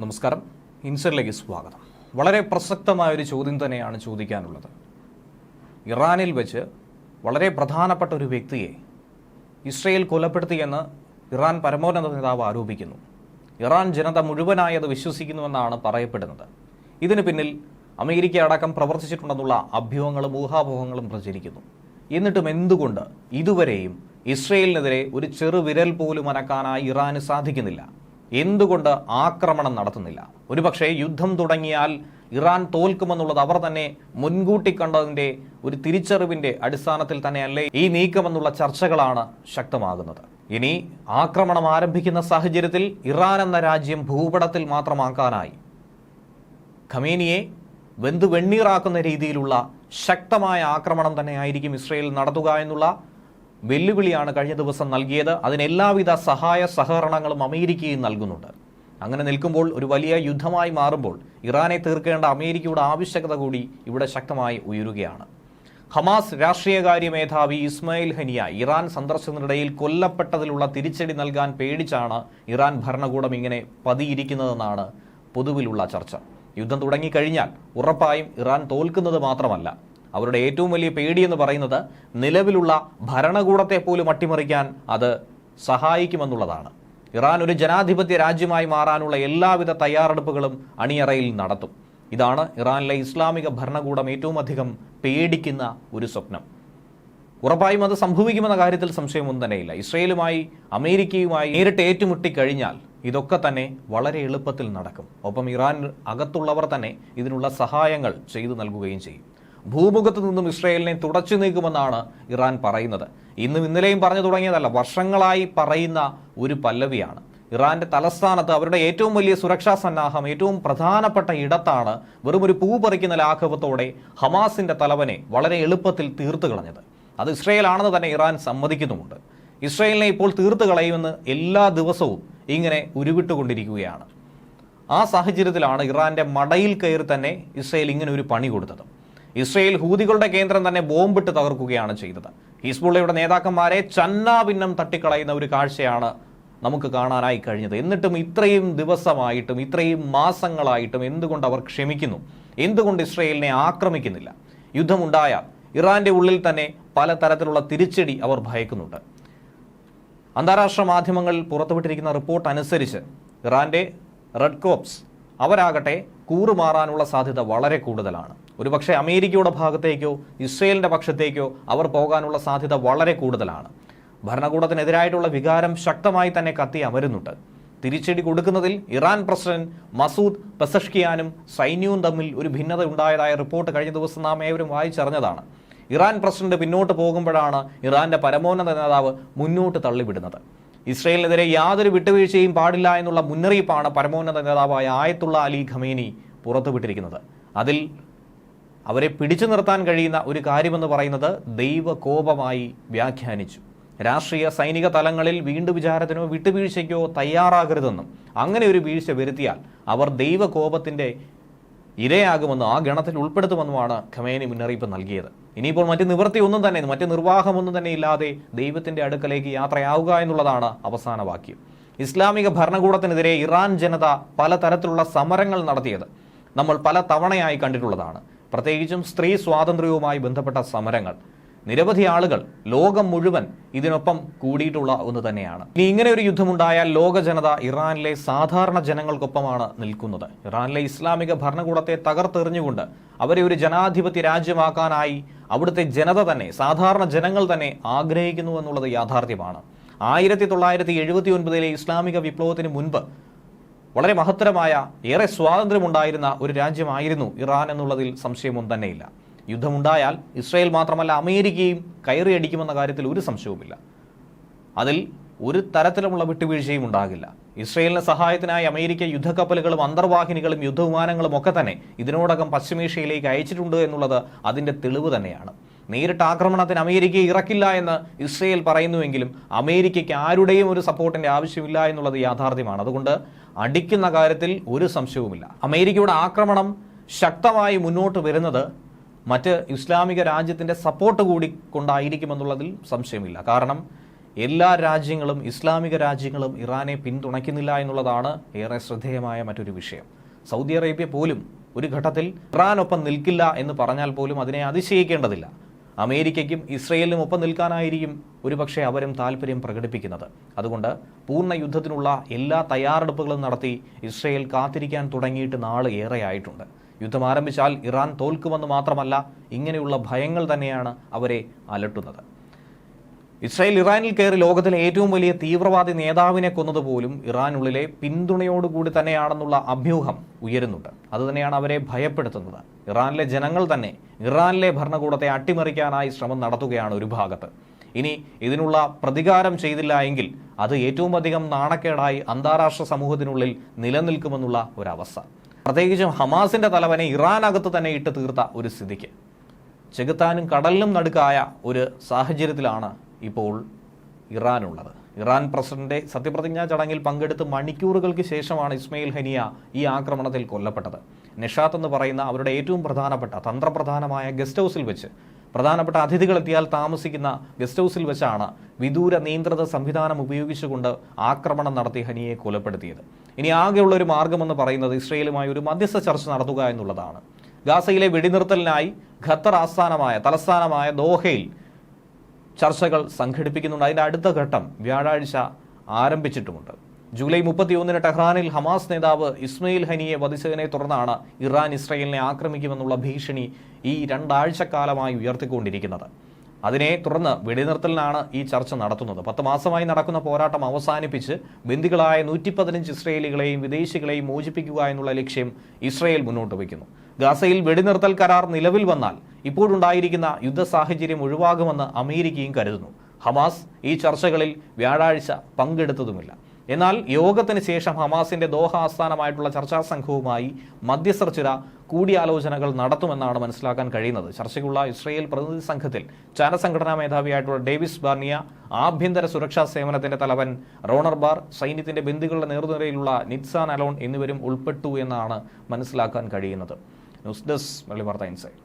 നമസ്കാരം. ഇൻസറിലേക്ക് സ്വാഗതം. വളരെ പ്രസക്തമായ ഒരു ചോദ്യം തന്നെയാണ് ചോദിക്കാനുള്ളത്. ഇറാനിൽ വെച്ച് വളരെ പ്രധാനപ്പെട്ട ഒരു വ്യക്തിയെ ഇസ്രയേൽ കൊലപ്പെടുത്തിയെന്ന് ഇറാൻ പരമോന്നത നേതാവ് ആരോപിക്കുന്നു. ഇറാൻ ജനത മുഴുവനായി അത് വിശ്വസിക്കുന്നുവെന്നാണ് പറയപ്പെടുന്നത്. ഇതിന് പിന്നിൽ അമേരിക്ക അടക്കം പ്രവർത്തിച്ചിട്ടുണ്ടെന്നുള്ള അഭ്യൂഹങ്ങളും ഊഹാപോഹങ്ങളും പ്രചരിക്കുന്നു. എന്നിട്ടും എന്തുകൊണ്ട് ഇതുവരെയും ഇസ്രയേലിനെതിരെ ഒരു ചെറുവിരൽ പോലും അനക്കാനായി ഇറാന് സാധിക്കുന്നില്ല? എന്തുകൊണ്ട് ആക്രമണം നടത്തുന്നില്ല? ഒരുപക്ഷെ യുദ്ധം തുടങ്ങിയാൽ ഇറാൻ തോൽക്കുമെന്നുള്ളത് അവർ തന്നെ മുൻകൂട്ടി കണ്ടതിന്റെ ഒരു തിരിച്ചറിവിന്റെ അടിസ്ഥാനത്തിൽ തന്നെയല്ലേ ഈ നീക്കമെന്നുള്ള ചർച്ചകളാണ് ശക്തമാകുന്നത്. ഇനി ആക്രമണം ആരംഭിക്കുന്ന സാഹചര്യത്തിൽ ഇറാൻ എന്ന രാജ്യം ഭൂപടത്തിൽ മാത്രമാക്കാനായി ഖമേനിയെ വെന്തു വെണ്ണീറാക്കുന്ന രീതിയിലുള്ള ശക്തമായ ആക്രമണം തന്നെയായിരിക്കും ഇസ്രയേൽ നടത്തുക എന്നുള്ള വെല്ലുവിളിയാണ് കഴിഞ്ഞ ദിവസം നൽകിയത്. അതിന് എല്ലാവിധ സഹായ സഹകരണങ്ങളും അമേരിക്കയും നൽകുന്നുണ്ട്. അങ്ങനെ നിൽക്കുമ്പോൾ ഒരു വലിയ യുദ്ധമായി മാറുമ്പോൾ ഇറാനെ തീർക്കേണ്ട അമേരിക്കയുടെ ആവശ്യകത കൂടി ഇവിടെ ശക്തമായി ഉയരുകയാണ്. ഹമാസ് രാഷ്ട്രീയകാര്യ മേധാവി ഇസ്മായിൽ ഹനിയ ഇറാൻ സന്ദർശനത്തിനിടയിൽ കൊല്ലപ്പെട്ടതിലുള്ള തിരിച്ചടി നൽകാൻ പേടിച്ചാണ് ഇറാൻ ഭരണകൂടം ഇങ്ങനെ പതിയിരിക്കുന്നതെന്നാണ് പൊതുവിലുള്ള ചർച്ച. യുദ്ധം തുടങ്ങിക്കഴിഞ്ഞാൽ ഉറപ്പായും ഇറാൻ തോൽക്കുന്നത് മാത്രമല്ല അവരുടെ ഏറ്റവും വലിയ പേടി എന്ന് പറയുന്നത് നിലവിലുള്ള ഭരണകൂടത്തെ പോലും അട്ടിമറിക്കാൻ അത് സഹായിക്കുമെന്നുള്ളതാണ്. ഇറാൻ ഒരു ജനാധിപത്യ രാജ്യമായി മാറാനുള്ള എല്ലാവിധ തയ്യാറെടുപ്പുകളും അണിയറയിൽ നടത്തും. ഇതാണ് ഇറാനിലെ ഇസ്ലാമിക ഭരണകൂടം ഏറ്റവും അധികം പേടിക്കുന്ന ഒരു സ്വപ്നം. ഉറപ്പായും അത് സംഭവിക്കുമെന്ന കാര്യത്തിൽ സംശയമൊന്നും തന്നെയില്ല. ഇസ്രയേലുമായി അമേരിക്കയുമായി നേരിട്ട് ഏറ്റുമുട്ടിക്കഴിഞ്ഞാൽ ഇതൊക്കെ തന്നെ വളരെ എളുപ്പത്തിൽ നടക്കും. ഒപ്പം ഇറാൻ അകത്തുള്ളവർ തന്നെ ഇതിനുള്ള സഹായങ്ങൾ ചെയ്തു നൽകുകയും ചെയ്യും. ഭൂമുഖത്ത് നിന്നും ഇസ്രയേലിനെ തുടച്ചു നീക്കുമെന്നാണ് ഇറാൻ പറയുന്നത്. ഇന്നും ഇന്നലെയും പറഞ്ഞു തുടങ്ങിയതല്ല വർഷങ്ങളായി പറയുന്ന ഒരു പല്ലവിയാണ്. ഇറാന്റെ തലസ്ഥാനത്ത് അവരുടെ ഏറ്റവും വലിയ സുരക്ഷാ സന്നാഹം ഏറ്റവും പ്രധാനപ്പെട്ട ഇടത്താണ് വെറും ഒരു പൂ പറിക്കുന്ന ലാഘവത്തോടെ ഹമാസിന്റെ തലവനെ വളരെ എളുപ്പത്തിൽ തീർത്തു കളഞ്ഞത്. അത് ഇസ്രയേൽ ആണെന്ന് തന്നെ ഇറാൻ സമ്മതിക്കുന്നുമുണ്ട്. ഇസ്രയേലിനെ ഇപ്പോൾ തീർത്തു കളയുമെന്ന് എല്ലാ ദിവസവും ഇങ്ങനെ ഉരുവിട്ടുകൊണ്ടിരിക്കുകയാണ്. ആ സാഹചര്യത്തിലാണ് ഇറാന്റെ മടയിൽ കയറി തന്നെ ഇസ്രയേൽ ഇങ്ങനെ ഒരു പണി കൊടുത്തത്. ഇസ്രയേൽ ഹൂതികളുടെ കേന്ദ്രം തന്നെ ബോംബിട്ട് തകർക്കുകയാണ് ചെയ്തത്. ഹിസ്ബുള്ളയുടെ നേതാക്കന്മാരെ ചന്നാഭിന്നം തട്ടിക്കളയുന്ന ഒരു കാഴ്ചയാണ് നമുക്ക് കാണാനായി കഴിഞ്ഞത്. എന്നിട്ടും ഇത്രയും ദിവസമായിട്ടും ഇത്രയും മാസങ്ങളായിട്ടും എന്തുകൊണ്ട് അവർ ക്ഷമിക്കുന്നു? എന്തുകൊണ്ട് ഇസ്രയേലിനെ ആക്രമിക്കുന്നില്ല? യുദ്ധമുണ്ടായാൽ ഇറാന്റെ ഉള്ളിൽ തന്നെ പലതരത്തിലുള്ള തിരിച്ചടി അവർ ഭയക്കുന്നുണ്ട്. അന്താരാഷ്ട്ര മാധ്യമങ്ങൾ പുറത്തുവിട്ടിരിക്കുന്ന റിപ്പോർട്ട് അനുസരിച്ച് ഇറാന്റെ റെഡ് കോപ്സ് അവരാകട്ടെ കൂറുമാറാനുള്ള സാധ്യത വളരെ കൂടുതലാണ്. ഒരുപക്ഷെ അമേരിക്കയുടെ ഭാഗത്തേക്കോ ഇസ്രയേലിന്റെ പക്ഷത്തേക്കോ അവർ പോകാനുള്ള സാധ്യത വളരെ കൂടുതലാണ്. ഭരണകൂടത്തിനെതിരായിട്ടുള്ള വികാരം ശക്തമായി തന്നെ കത്തി അമരുന്നുണ്ട്. തിരിച്ചടി കൊടുക്കുന്നതിൽ ഇറാൻ പ്രസിഡന്റ് മസൂദ് പെസഷ്കിയാനും സൈന്യവും തമ്മിൽ ഒരു ഭിന്നത ഉണ്ടായതായ റിപ്പോർട്ട് കഴിഞ്ഞ ദിവസം നാം ഏവരും വായിച്ചറിഞ്ഞതാണ്. ഇറാൻ പ്രസിഡന്റ് പിന്നോട്ട് പോകുമ്പോഴാണ് ഇറാന്റെ പരമോന്നത നേതാവ് മുന്നോട്ട് തള്ളിവിടുന്നത്. ഇസ്രയേലിനെതിരെ യാതൊരു വിട്ടുവീഴ്ചയും പാടില്ല എന്നുള്ള മുന്നറിയിപ്പാണ് പരമോന്നത നേതാവായ ആയത്തുള്ള അലി ഖമേനി പുറത്തുവിട്ടിരിക്കുന്നത്. അതിൽ അവരെ പിടിച്ചു നിർത്താൻ കഴിയുന്ന ഒരു കാര്യമെന്ന് പറയുന്നത് ദൈവകോപമായി വ്യാഖ്യാനിച്ചു. രാഷ്ട്രീയ സൈനിക തലങ്ങളിൽ വീണ്ടു വിചാരത്തിനോ വിട്ടുവീഴ്ചയ്ക്കോ തയ്യാറാകരുതെന്നും അങ്ങനെ ഒരു വീഴ്ച വരുത്തിയാൽ അവർ ദൈവകോപത്തിന്റെ ഇരയാകുമെന്നും ആ ഗണത്തിൽ ഉൾപ്പെടുത്തുമെന്നുമാണ് ഖമേനി മുന്നറിയിപ്പ് നൽകിയത്. ഇനിയിപ്പോൾ മറ്റ് നിവൃത്തി ഒന്നും തന്നെ മറ്റ് നിർവാഹമൊന്നും തന്നെ ഇല്ലാതെ ദൈവത്തിന്റെ അടുക്കലേക്ക് യാത്രയാവുക എന്നുള്ളതാണ് അവസാന വാക്യം. ഇസ്ലാമിക ഭരണകൂടത്തിനെതിരെ ഇറാൻ ജനത പലതരത്തിലുള്ള സമരങ്ങൾ നടത്തിയത് നമ്മൾ പല തവണയായി കണ്ടിട്ടുള്ളതാണ്. പ്രത്യേകിച്ചും സ്ത്രീ സ്വാതന്ത്ര്യവുമായി ബന്ധപ്പെട്ട സമരങ്ങൾ. നിരവധി ആളുകൾ ലോകം മുഴുവൻ ഇതിനൊപ്പം കൂടിയിട്ടുള്ള ഒന്ന് തന്നെയാണ്. ഇനി ഇങ്ങനെ ഒരു യുദ്ധമുണ്ടായാൽ ലോക ജനത ഇറാനിലെ സാധാരണ ജനങ്ങൾക്കൊപ്പമാണ് നിൽക്കുന്നത്. ഇറാനിലെ ഇസ്ലാമിക ഭരണകൂടത്തെ തകർത്തെറിഞ്ഞുകൊണ്ട് അവരെ ഒരു ജനാധിപത്യ രാജ്യമാക്കാനായി അവിടുത്തെ ജനത തന്നെ സാധാരണ ജനങ്ങൾ തന്നെ ആഗ്രഹിക്കുന്നു എന്നുള്ളത് യാഥാർത്ഥ്യമാണ്. ആയിരത്തി തൊള്ളായിരത്തി എഴുപത്തി ഒൻപതിലെ ഇസ്ലാമിക വിപ്ലവത്തിന് മുൻപ് വളരെ മഹത്തരമായ ഏറെ സ്വാതന്ത്ര്യമുണ്ടായിരുന്ന ഒരു രാജ്യമായിരുന്നു ഇറാൻ എന്നുള്ളതിൽ സംശയമൊന്നും തന്നെയില്ല. യുദ്ധമുണ്ടായാൽ ഇസ്രയേൽ മാത്രമല്ല അമേരിക്കയും കയറിയടിക്കുമെന്ന കാര്യത്തിൽ ഒരു സംശയവുമില്ല. അതിൽ ഒരു തരത്തിലുമുള്ള വിട്ടുവീഴ്ചയും ഉണ്ടാകില്ല. ഇസ്രയേലിന് സഹായത്തിനായി അമേരിക്ക യുദ്ധക്കപ്പലുകളും അന്തർവാഹിനികളും യുദ്ധവിമാനങ്ങളും ഒക്കെ തന്നെ ഇതിനോടകം പശ്ചിമേഷ്യയിലേക്ക് അയച്ചിട്ടുണ്ട് എന്നുള്ളത് അതിന്റെ തെളിവ് തന്നെയാണ്. നേരിട്ട് ആക്രമണത്തിന് അമേരിക്കയെ ഇറക്കില്ല എന്ന് ഇസ്രയേൽ പറയുന്നുവെങ്കിലും അമേരിക്കയ്ക്ക് ആരുടെയും ഒരു സപ്പോർട്ടിന്റെ ആവശ്യമില്ല എന്നുള്ളത് യാഥാർത്ഥ്യമാണ്. അതുകൊണ്ട് അടിക്കുന്ന കാര്യത്തിൽ ഒരു സംശയവുമില്ല. അമേരിക്കയുടെ ആക്രമണം ശക്തമായി മുന്നോട്ട് വരുന്നത് മറ്റ് ഇസ്ലാമിക രാജ്യത്തിന്റെ സപ്പോർട്ട് കൂടി കൊണ്ടായിരിക്കുമെന്നുള്ളതിൽ സംശയമില്ല. കാരണം എല്ലാ രാജ്യങ്ങളും ഇസ്ലാമിക രാജ്യങ്ങളും ഇറാനെ പിന്തുണയ്ക്കുന്നില്ല എന്നുള്ളതാണ് ഏറെ ശ്രദ്ധേയമായ മറ്റൊരു വിഷയം. സൗദി അറേബ്യ പോലും ഒരു ഘട്ടത്തിൽ ഇറാനൊപ്പം നിൽക്കില്ല എന്ന് പറഞ്ഞാൽ പോലും അതിനെ അതിശയിക്കേണ്ടതില്ല. അമേരിക്കയ്ക്കും ഇസ്രയേലിനും ഒപ്പം നിൽക്കാനായിരിക്കും ഒരുപക്ഷെ അവരും താല്പര്യം പ്രകടിപ്പിക്കുന്നത്. അതുകൊണ്ട് പൂർണ യുദ്ധത്തിനുള്ള എല്ലാ തയ്യാറെടുപ്പുകളും നടത്തി ഇസ്രയേൽ കാത്തിരിക്കാൻ തുടങ്ങിയിട്ട് നാൾ ഏറെയായിട്ടുണ്ട്. യുദ്ധം ആരംഭിച്ചാൽ ഇറാൻ തോൽക്കുമെന്ന് മാത്രമല്ല ഇങ്ങനെയുള്ള ഭയങ്ങൾ തന്നെയാണ് അവരെ അലട്ടുന്നത്. ഇസ്രായേൽ ഇറാനിൽ കയറി ലോകത്തിലെ ഏറ്റവും വലിയ തീവ്രവാദി നേതാവിനെ കൊന്നതുപോലും ഇറാനുള്ളിലെ പിന്തുണയോടുകൂടി തന്നെയാണെന്നുള്ള അഭ്യൂഹം ഉയരുന്നുണ്ട്. അതുതന്നെയാണ് അവരെ ഭയപ്പെടുത്തുന്നത്. ഇറാനിലെ ജനങ്ങൾ തന്നെ ഇറാനിലെ ഭരണകൂടത്തെ അട്ടിമറിക്കാനായി ശ്രമം നടത്തുകയാണ് ഒരു ഭാഗത്ത്. ഇനി ഇതിനുള്ള പ്രതികാരം ചെയ്തില്ല എങ്കിൽ അത് ഏറ്റവും അധികം നാണക്കേടായി അന്താരാഷ്ട്ര സമൂഹത്തിനുള്ളിൽ നിലനിൽക്കുമെന്നുള്ള ഒരവസ്ഥ. പ്രത്യേകിച്ചും ഹമാസിന്റെ തലവനെ ഇറാനകത്ത് തന്നെ ഇട്ട് തീർത്ത ഒരു സ്ഥിതിക്ക്. ചെകുത്താനും കടലിലും നടുക്കായ ഒരു സാഹചര്യത്തിലാണ് ഇപ്പോൾ ഇറാനുള്ളത്. ഇറാൻ പ്രസിഡന്റ് സത്യപ്രതിജ്ഞാ ചടങ്ങിൽ പങ്കെടുത്ത് മണിക്കൂറുകൾക്ക് ശേഷമാണ് ഇസ്മയിൽ ഹനിയ ഈ ആക്രമണത്തിൽ കൊല്ലപ്പെട്ടത്. നിഷാത്ത് എന്ന് പറയുന്ന അവരുടെ ഏറ്റവും പ്രധാനപ്പെട്ട തന്ത്രപ്രധാനമായ ഗസ്റ്റ് ഹൗസിൽ വെച്ച് പ്രധാനപ്പെട്ട അതിഥികളെത്തിയാൽ താമസിക്കുന്ന ഗസ്റ്റ് ഹൗസിൽ വെച്ചാണ് വിദൂര നിയന്ത്രിത സംവിധാനം ഉപയോഗിച്ചുകൊണ്ട് ആക്രമണം നടത്തി ഹനിയെ കൊലപ്പെടുത്തിയത്. ഇനി ആകെയുള്ള ഒരു മാർഗമെന്ന് പറയുന്നത് ഇസ്രയേലുമായി ഒരു മധ്യസ്ഥ ചർച്ച നടത്തുക എന്നുള്ളതാണ്. ഗാസയിലെ വെടിനിർത്തലിനായി ഖത്തർ ആസ്ഥാനമായ തലസ്ഥാനമായ ദോഹയിൽ ചർച്ചകൾ സംഘടിപ്പിക്കുന്നുണ്ട്. അതിന്റെ അടുത്ത ഘട്ടം വ്യാഴാഴ്ച ആരംഭിച്ചിട്ടുമുണ്ട്. ജൂലൈ മുപ്പത്തിയൊന്നിന് ടെഹ്റാനിൽ ഹമാസ് നേതാവ് ഇസ്മയിൽ ഹനിയെ വധിച്ചതിനെ തുടർന്നാണ് ഇറാൻ ഇസ്രയേലിനെ ആക്രമിക്കുമെന്നുള്ള ഭീഷണി ഈ രണ്ടാഴ്ചക്കാലമായി ഉയർത്തിക്കൊണ്ടിരിക്കുന്നത്. അതിനെ തുടർന്ന് വെടിനിർത്തലിനാണ് ഈ ചർച്ച നടത്തുന്നത്. പത്ത് മാസമായി നടക്കുന്ന പോരാട്ടം അവസാനിപ്പിച്ച് ബന്ദികളായ നൂറ്റി പതിനഞ്ച് ഇസ്രയേലികളെയും വിദേശികളെയും മോചിപ്പിക്കുക എന്നുള്ള ലക്ഷ്യം ഇസ്രയേൽ മുന്നോട്ട് വയ്ക്കുന്നു. ഗാസയിൽ വെടിനിർത്തൽ കരാർ നിലവിൽ വന്നാൽ ഇപ്പോഴുണ്ടായിരിക്കുന്ന യുദ്ധ സാഹചര്യം ഒഴിവാകുമെന്ന് അമേരിക്കയും കരുതുന്നു. ഹമാസ് ഈ ചർച്ചകളിൽ വ്യാഴാഴ്ച പങ്കെടുത്തതുമില്ല. എന്നാൽ യോഗത്തിന് ശേഷം ഹമാസിന്റെ ദോഹ ആസ്ഥാനമായിട്ടുള്ള ചർച്ചാ സംഘവുമായി മധ്യസ്ഥർ ചില കൂടിയാലോചനകൾ നടത്തുമെന്നാണ് മനസ്സിലാക്കാൻ കഴിയുന്നത്. ചർച്ചയ്ക്കുള്ള ഇസ്രയേൽ പ്രതിനിധി സംഘത്തിൽ ചാര സംഘടനാ മേധാവിയായിട്ടുള്ള ഡേവിസ് ബാർണിയ ആഭ്യന്തര സുരക്ഷാ സേവനത്തിന്റെ തലവൻ റോണർ ബാർ സൈന്യത്തിന്റെ ബന്ധുക്കളുടെ നേതൃനിരയിലുള്ള നിത്സാൻ അലോൺ എന്നിവരും ഉൾപ്പെട്ടു എന്നാണ് മനസ്സിലാക്കാൻ കഴിയുന്നത്. ന്യൂസ് ഡെസ്ക് വെള്ളി ഇൻസൈറ്റ്.